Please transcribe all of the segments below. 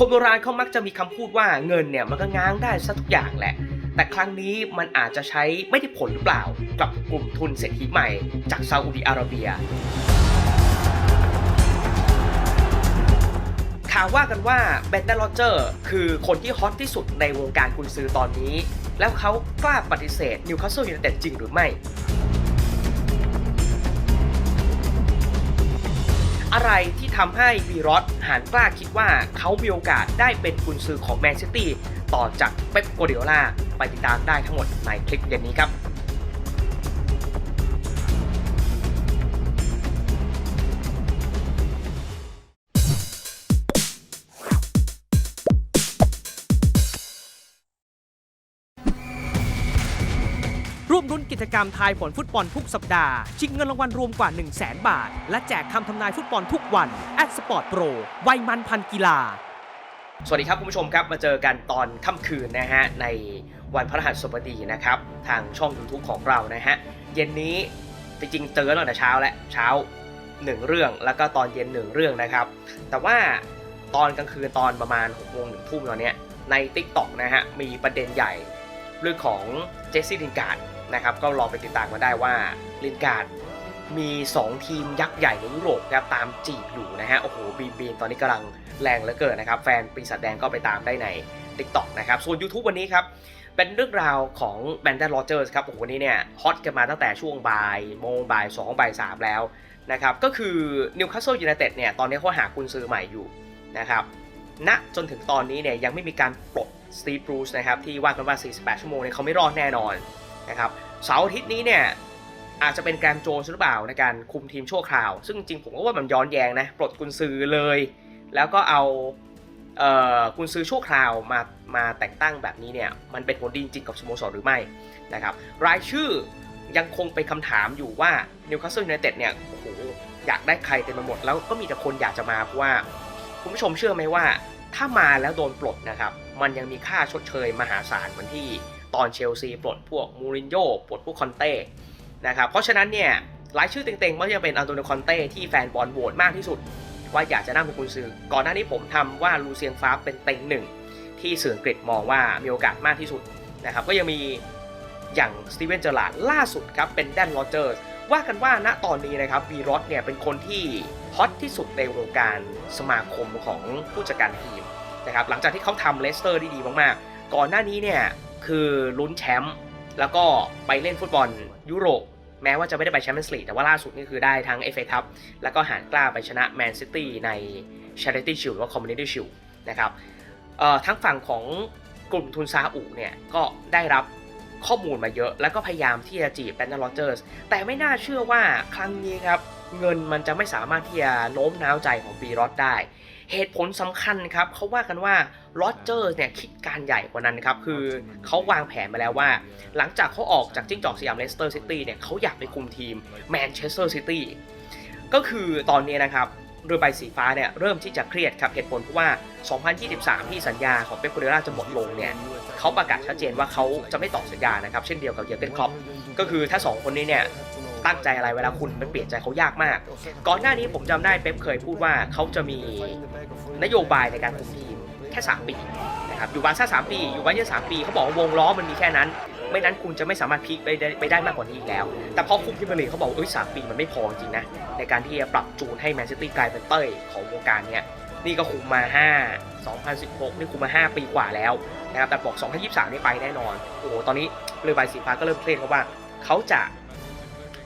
คนโบราณเขามักจะมีคำพูดว่าเงินเนี่ยมันก็ง้างได้ซะทุกอย่างแหละ แต่ครั้งนี้มันอาจจะใช้ไม่ได้ผลหรือเปล่ากับกลุ่มทุนเศรษฐีใหม่จากซาอุดิอาระเบียข่าวว่ากันว่าเบนเดนโรเจอร์คือคนที่ฮอตที่สุดในวงการกุนซือตอนนี้ แล้วเขากล้าปฏิเสธนิวคาสเซิลยูไนเต็ดจริงหรือไม่ อะไรที่ทำให้วีรอสหานกล้าคิดว่าเขามีโอกาสได้เป็นกุนซือของแมนซิตี้ต่อจากเป๊ปโกเดียล่าไปติดตามได้ทั้งหมดในคลิปเย็นนี้ครับ กิจกรรมทายผลฟุตบอลทุกสัปดาห์ ชิงเงินรางวัลรวมกว่า 1 0 0 0 0แบาท และแจกคำทำนายฟุตบอลทุกวันแอดสปอร์ตโปรไวมันพันกีฬา สวัสดีครับคุณผู้ชมครับมาเจอกันตอนค่ำคืนนะฮะในวันพฤหัสบดีนะครับ ทางช่อง YouTube ของเรานะฮะเย็นนี้จริงๆเจอตั้งแต่เช้าแล้วเช้า1เรื่องแล้วก็ตอนเย็น1เรื่องนะครับ แต่ว่าตอนกลางคืนตอนประมาณ6โมงถึงทุ่มตอนเนี้ยใน TikTok นะฮะมีประเด็นใหญ่เรื่องของเจสซี่ลินการ์ด นะครับก็ลองไปติดตามกันได้ว่าลินการ์ดมี 2 ทีมยักษ์ใหญ่ในยุโรปครับตามจีบอยู่นะฮะโอ้โหบีบีนตอนนี้กำลังแรงเหลือเกินนะครับ แฟนปีศาจแดงก็ไปตามได้ใน TikTok นะครับส่วน YouTube วันนี้ครับ เป็นเรื่องราวของแบนด์ r โรเจอร์สครับโอ้โหวันนี้เนี่ยฮอตกันมาตั้งแต่ช่วงบ่ายโมงบ่าย2บ่าย3แล้วนะครับก็คือนิวคาสเซิลยูไนเต็ดเนี่ยตอนนี้เขาหากุนซือใหม่อยู่นะครับณจนถึงตอนนี้เนี่ยยังไม่มีการปลดสตีฟบรูซนะครับที่ว่ากันว่า 48 ชั่วโมงเนี่ยเขาไม่รอดแน่นอน นะครับเสาร์อาทิตย์นี้เนี่ยอาจจะเป็นแกรโจนส์หรือเปล่าในการคุมทีมชั่วคราว ซึ่งจริงผมก็ว่ามันย้อนแยงนะปลดกุนซือเลย แล้วก็เอาเอ่อกุนซือชั่วคราวมามาแต่งตั้งแบบนี้เนี่ยมันเป็นผลดีจริงกับสโมสรหรือไม่นะครับรายชื่อยังคงเป็นคำถามอยู่ว่านิวคาสเซิลยูไนเต็ดเนี่ยโอ้โหอยากได้ใครเต็มไปหมด แล้วก็มีแต่คนอยากจะมาเพราะว่าคุณผู้ชมเชื่อไหมว่า ถ้ามาแล้วโดนปลดนะครับ มันยังมีค่าชดเชยมหาศาลเหมือนที่ ตอนเชลซีปลดพวกมูรินโญ่ปลดพวกคอนเต้นะครับเพราะฉะนั้นเนี่ยรายชื่อเต็งๆ มันจะเป็นอันโตนิโอคอนเต้ที่แฟนบอลโหวตมากที่สุด ว่าอยากจะนั่งเป็นกุนซือ ก่อนหน้านี้ผมทำว่าลูเซียงฟ้าเป็นเต็งหนึ่งที่สื่ออังกฤษมองว่ามีโอกาสมากที่สุดนะครับก็ยังมีอย่างสตีเวนเจอร์ลาดล่าสุดครับเป็นแดนโรเจอร์สว่ากันว่าณตอนนี้นะครับวีรอสเนี่ยเป็นคนที่ฮอตที่สุดในวงการสมาคมของผู้จัดการทีมนะครับหลังจากที่เขาทำเลสเตอร์ได้ดีมากๆ ก่อนหน้านี้เนี่ย คือลุ้นแชมป์แล้วก็ไปเล่นฟุตบอลยุโรปแม้ว่าจะไม่ได้ไปแชมเปี้ยนส์ลีกแต่ว่าล่าสุดนี่คือได้ทั้ง FA Cup แล้วก็หารกล้าไปชนะแมนซิตี้ใน Charity Shield หรือว่า Community Shield นะครับทั้งฝั่งของกลุ่มทุนซาอุเนี่ยก็ได้รับข้อมูลมาเยอะ แล้วก็พยายามที่จะจีบแบนด์โรเจอร์สแต่ไม่น่าเชื่อว่าครั้งนี้ครับ เงินมันจะไม่สามารถที่จะโน้มน้าวใจของบีรอดได้ เหตุผลสำคัญครับเขาว่ากันว่าโรเจอร์เนี่ยคิดการใหญ่กว่านั้นครับ คือเขาวางแผนมาแล้วว่า หลังจากเขาออกจากจิ้งจอกสยามเลสเตอร์ซิตี้เนี่ยเขาอยากไปคุมทีมแมนเชสเตอร์ซิตี้ก็คือตอนนี้นะครับเรือใบสีฟ้าเนี่ยเริ่มที่จะเครียดครับเหตุผลเพราะว่า 2023 ที่สัญญาของเป๊ปโกเดล่าจะหมดลงเนี่ยเขาประกาศชัดเจนว่าเขาจะไม่ต่อสัญญานะครับ เช่นเดียวกับเยอร์เกนคล็อปก็คือถ้า 2 คนนี้เนี่ย ตั้งใจอะไรเวลาคุณมันเปลี่ยนใจเขายากมาก ก่อนหน้านี้ผมจำได้เป๊ปเคยพูดว่าเขาจะมีนโยบายในการคุมทีมแค่ 3 ปีนะครับอยู่บาร์ซ่า3ปีอยู่บาเยอร์3ปีเขาบอกว่าวงล้อมันมีแค่นั้น ไม่นั้นคุณจะไม่สามารถพลิกไปได้ไปได้มากกว่านี้อีกแล้ว แต่พอคุมทีมียร์ลีกเขาบอกเอ้ยสปีมันไม่พอจริงนะ ในการที่จะปรับจูนให้แมนซิตี้กลายเป็นเต้ยของวงการเนี้ยนี่ก็คุมมา 5 2016 นี่คุมมา 5 ปีกว่าแล้วนะครับแต่บอก 2023 นี่ไปแน่นอน โอ้โห ตอนนี้เรือใบสีฟ้าก็เริ่มเครียดเพราะว่าเขาจะ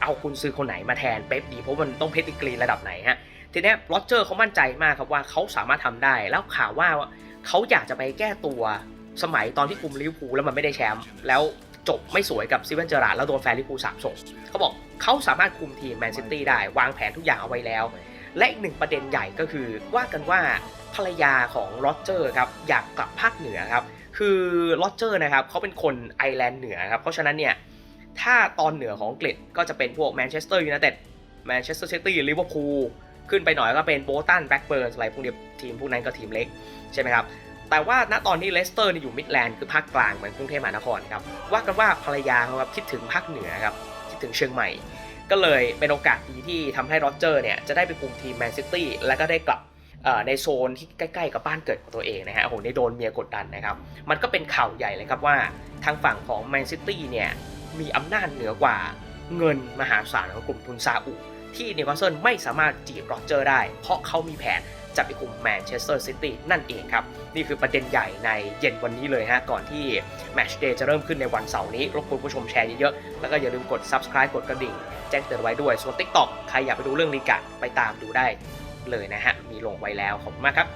เอาคุณซื้อคนไหนมาแทนเป๊ปดีเพราะมันต้องเพชรกรีนระดับไหนฮะทีเนี้ยโรเจอร์เขามั่นใจมากครับว่าเขาสามารถทำได้ แล้วข่าวว่าเขาอยากจะไปแก้ตัวสมัยตอนที่คุมลิเวอร์พูลแล้วมันไม่ได้แชมป์แล้วจบไม่สวยกับซิเวนเจอราร์แล้วโดนแฟนลิเวอร์พูลสาปส่งเขาบอกเขาสามารถคุมทีมแมนซิตี้ได้ วางแผนทุกอย่างเอาไว้แล้ว และอีกหนึ่งประเด็นใหญ่ก็คือว่ากันว่าภรรยาของโรเจอร์ครับอยากกลับภาคเหนือครับคือโรเจอร์นะครับเขาเป็นคนไอร์แลนด์เหนือครับเพราะฉะนั้นเนี่ย ถ้าตอนเหนือของอังกฤษก็จะเป็นพวกแมนเชสเตอร์ยูไนเต็ดแมนเชสเตอร์ซิตี้ลิเวอร์พูลขึ้นไปหน่อยก็เป็นโบตันแบ็กเบิร์นอะไรพวกนี้ทีมพวกนั้นก็ทีมเล็ก ใช่ไหมครับ แต่ว่าณตอนนี้เลสเตอร์อยู่มิดแลนด์คือภาคกลางเหมือนกรุงเทพมหานครครับว่ากันว่าภรรยาเขาครับคิดถึงภาคเหนือครับคิดถึงเชียงใหม่ ก็เลยเป็นโอกาสดีที่ทำให้โรเจอร์เนี่ยจะได้ไปคุมทีมแมนซิตี้แล้วก็ได้กลับในโซนที่ใกล้ๆกับบ้านเกิดของตัวเองนะฮะโอ้โหได้โดนเมียกดดันนะครับ มันก็เป็นข่าวใหญ่เลยครับว่าทางฝั่งของแมนซิตี้เนี่ย มีอำนาจเหนือกว่าเงินมหาศาลของกลุ่มทุนซาอุที่นิวคาสเซิลไม่สามารถจีบโรเจอร์ได้ เพราะเขามีแผนจะไปคุมแมนเชสเตอร์ซิตี้นั่นเองครับ นี่คือประเด็นใหญ่ในเย็นวันนี้เลยฮะ ก่อนที่แมชเดย์จะเริ่มขึ้นในวันเสาร์นี้ รบกวนผู้ชมแชร์เยอะๆ แล้วก็อย่าลืมกด subscribe กดกระดิ่ง แจ้งเตือนไว้ด้วย ส่วน TikTok ใครอยากไปดูเรื่องลีกัดไปตามดูได้เลยนะฮะ มีลงไว้แล้ว ขอบคุณมากครับ